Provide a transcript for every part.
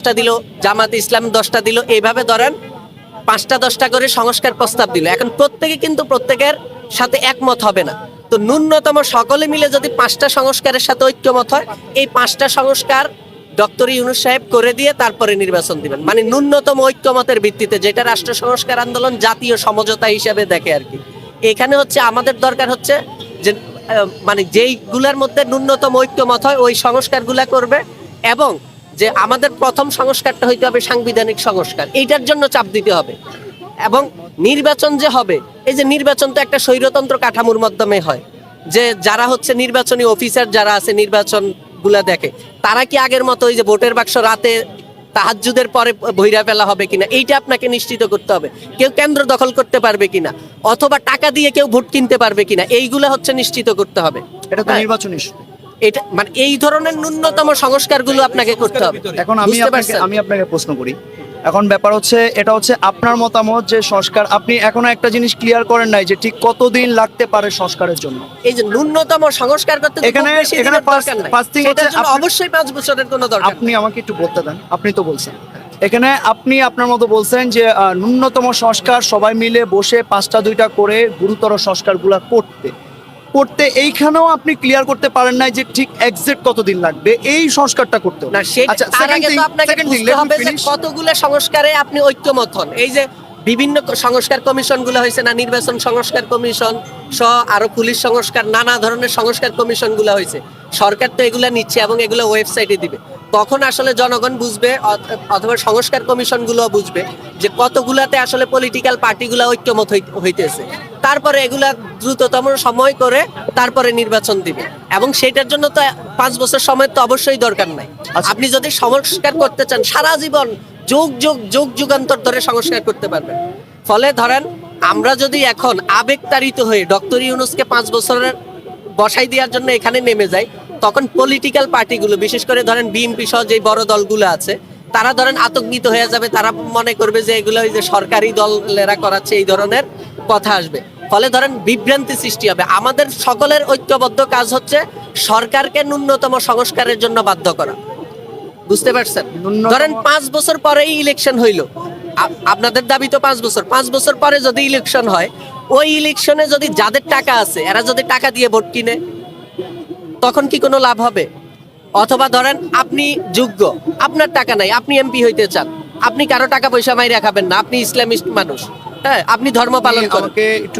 দশটা দিল, জামাত ইসলাম দশটা দিল, এইভাবে ধরেন পাঁচটা দশটা করে সংস্কার প্রস্তাব দিল। এখন প্রত্যেকে কিন্তু প্রত্যেকের সাথে একমত হবে না। তো ন্যূনতম সকলে মিলে যদি পাঁচটা সংস্কারের সাথে ঐক্যমত হয়, এই পাঁচটা সংস্কার ডক্টর ইউনুস সাহেব করে দিয়ে তারপরে নির্বাচন দিবেন। মানে ন্যূনতম ঐক্যমতের ভিত্তিতে যেটা রাষ্ট্র সংস্কার আন্দোলন জাতীয় সমঝোতা হিসেবে দেখে আর কি। এখানে হচ্ছে আমাদের দরকার হচ্ছে যে মানে যেইগুলার মধ্যে ন্যূনতম ঐক্যমত হয়, ওই সংস্কারগুলা করবে এবং যে আমাদের প্রথম সংস্কারটা হইতে হবে সাংবিধানিক সংস্কার। এইটার জন্য চাপ দিতে হবে। এবং নির্বাচন যে হবে এই যে নির্বাচন তো একটা স্বৈরতন্ত্র কাঠামোর মাধ্যমে হয়। যে যারা হচ্ছে নির্বাচনী অফিসার যারা আছে নির্বাচনগুলা দেখে তারা কি আগের মতো ওই যে ভোটের বাক্স রাতে তাহাজ্জুদের পরে বহিরা ফেলা হবে কিনা এইটা আপনাকে নিশ্চিত করতে হবে। কেউ কেন্দ্র দখল করতে পারবে কিনা অথবা টাকা দিয়ে কেউ ভোট কিনতে পারবে কিনা এইগুলা হচ্ছে নিশ্চিত করতে হবে। এটা তো হ্যাঁ। নির্বাচন issue। এটা মানে এই ধরনের ন্যূনতম সংস্কারগুলো আপনাকে করতে হবে। এখন আমি আপনাকে আমি আপনাকে প্রশ্ন করি। এখন ব্যাপার হচ্ছে এটা হচ্ছে আপনার মতামত যে সংস্কার। আপনি এখনও একটা জিনিস ক্লিয়ার করেন নাই যে ঠিক কতদিন লাগতে পারে সংস্কারের জন্য। এই যে ন্যূনতম সংস্কার করতে এখানে- এখানে পাঁচ- আপনি- অবশ্যই পাঁচ বছরের কোনো দরকার আপনি আমাকে একটু বলতে দেন। আপনি তো বলছেন। এখানে আপনি আপনার মতো বলছেন যে ন্যূনতম সংস্কার সবাই মিলে বসে পাঁচটা দুইটা করে গুরুতর সংস্কারগুলা করতে। করতে এইখানেও আপনি ক্লিয়ার করতে পারেন নাই যে ঠিক এক্সাক্ট কতদিন লাগবে। এই সংস্কারটা করতে না আচ্ছা তার আগে তো আপনাকে বুঝতে হবে যে কতগুলো সংস্কারে আপনি ঐক্যমত হন। এই যে বিভিন্ন সংস্কার কমিশনগুলো হয়েছে না নির্বাচন সংস্কার কমিশন সহ আরও পুলিশ সংস্কার নানা ধরনের সংস্কার কমিশনগুলো হয়েছে। সরকার তো এগুলা নিচ্ছে এবং এগুলো ওয়েবসাইটে দিবে। তখন আসলে জনগণ বুঝবে অথবা সংস্কার কমিশনগুলো বুঝবে যে কতগুলাতে আসলে পলিটিক্যাল পার্টিগুলো ঐক্যমত হই- হইতেছে। তারপরে এগুলা দ্রুততম সময় করে তারপরে নির্বাচন দিবে। এবং সেটার জন্য তো পাঁচ বছর সময় তো অবশ্যই দরকার নাই। আচ্ছা। আপনি যদি সংস্কার করতে চান সারা জীবন যুগ যুগ যুগ যুগান্তর ধরে সংস্কার করতে পারবেন। ফলে ধরেন আমরা যদি এখন আবেগতাড়িত হয়ে ডক্টর ইউনুসকে পাঁচ বছরের বসাই দেওয়ার জন্য এখানে নেমে যাই তখন পলিটিক্যাল পার্টিগুলো বিশেষ করে ধরেন বিএনপি সহ যে বড় দলগুলো আছে তারা ধরেন আতঙ্কিত হয়ে যাবে তারা মনে করবে যে এগুলো ওই যে সরকারি দলেরা করাচ্ছে এই ধরনের কথা আসবে। ফলে ধরেন বিভ্রান্তি সৃষ্টি হবে। আমাদের সকলের ঐক্যবদ্ধ কাজ হচ্ছে সরকারকে ন্যূনতম সংস্কারের জন্য বাধ্য করা। বুঝতে পারছেন? ধরেন পাঁচ বছর পরেই ইলেকশন হইল। আপনাদের দাবি তো পাঁচ বছর। পাঁচ বছর পরে যদি ইলেকশন হয় ওই ইলেকশনে যদি যাদের টাকা আছে এরা যদি টাকা দিয়ে ভোট কিনে তখন কি কোনো লাভ হবে? অথবা ধরেন আপনি যোগ্য আপনার টাকা নাই আপনি এমপি হইতে চান আপনি কারও টাকা পয়সা মাইরা খাবেন না আপনি ইসলামিস্ট মানুষ হ্যাঁ আপনি ধর্ম পালন করেন।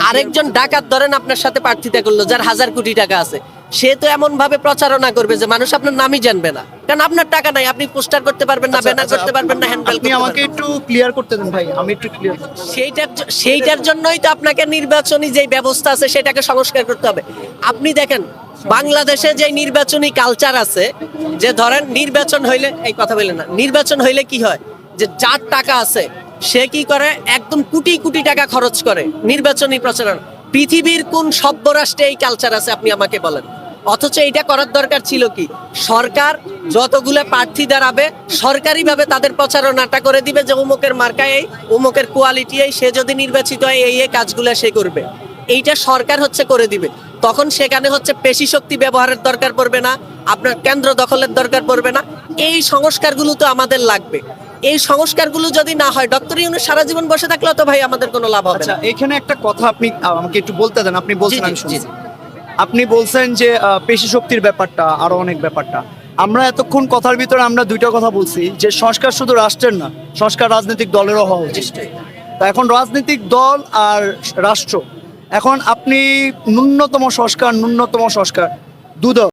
আরেকজন ডাকাত ধরেন আপনার সাথে প্রার্থিতা করল যার হাজার কোটি টাকা আছে সে তো এমন ভাবে প্রচারণা করবে যে মানুষ আপনার নামই জানবে না কারণ আপনার টাকা নাই আপনি পোস্টার করতে পারবেন না আচ্ছা, ব্যানার আচ্ছা, করতে পারবেন না হ্যান্ডেল আপনি আমাকে একটু ক্লিয়ার করতে দেন ভাই আমি একটু ক্লিয়ার সেইটার সেইটার জন্যই তো আপনাকে নির্বাচনী যে ব্যবস্থা আছে সেটাকে সংস্কার করতে হবে। আপনি দেখেন বাংলাদেশে যে নির্বাচনী কালচার আছে, যে ধরেন নির্বাচন হইলে, এই কথা বললেন না, নির্বাচন হইলে কি হয়? যে যার টাকা আছে, সে কি করে? একদম কোটি কোটি টাকা খরচ করে নির্বাচনী প্রচারণা। পৃথিবীর কোন সভ্য রাষ্ট্রে এই কালচার আছে, আপনি আমাকে বলেন। অথচ এটা করার দরকার ছিল কি? সরকার যতগুলো প্রার্থী দাঁড়াবে, সরকারিভাবে তাদের প্রচারণাটা করে দিবে যে অমুকের মার্কায় এই, অমুকের কোয়ালিটি এই, সে যদি নির্বাচিত হয় এই কাজগুলো সে করবে। এইটা সরকার হচ্ছে করে দিবে। তখন সেখানে হচ্ছে পেশি শক্তি ব্যবহারের দরকার পড়বে না আপনার কেন্দ্র দখলের দরকার পড়বে না। এই সংস্কারগুলো তো আমাদের লাগবে। এই সংস্কারগুলো যদি না হয় ডক্টর ইউনুস সারা জীবন বসে থাকলে তো ভাই আমাদের কোনো লাভ হবে আচ্ছা না এখানে একটা কথা আপনি আমাকে একটু বলতে দেন আপনি বলছেন আমি শুনছি। আপনি বলছেন যে পেশি শক্তির ব্যাপারটা আরও অনেক ব্যাপারটা। আমরা এতক্ষণ কথার ভিতরে আমরা দুইটা কথা বলছি যে সংস্কার শুধু রাষ্ট্রের না সংস্কার রাজনৈতিক দলেরও হওয়া উচিত। তা এখন রাজনৈতিক দল আর রাষ্ট্র এখন আপনি ন্যূনতম সংস্কার ন্যূনতম সংস্কার। দুদক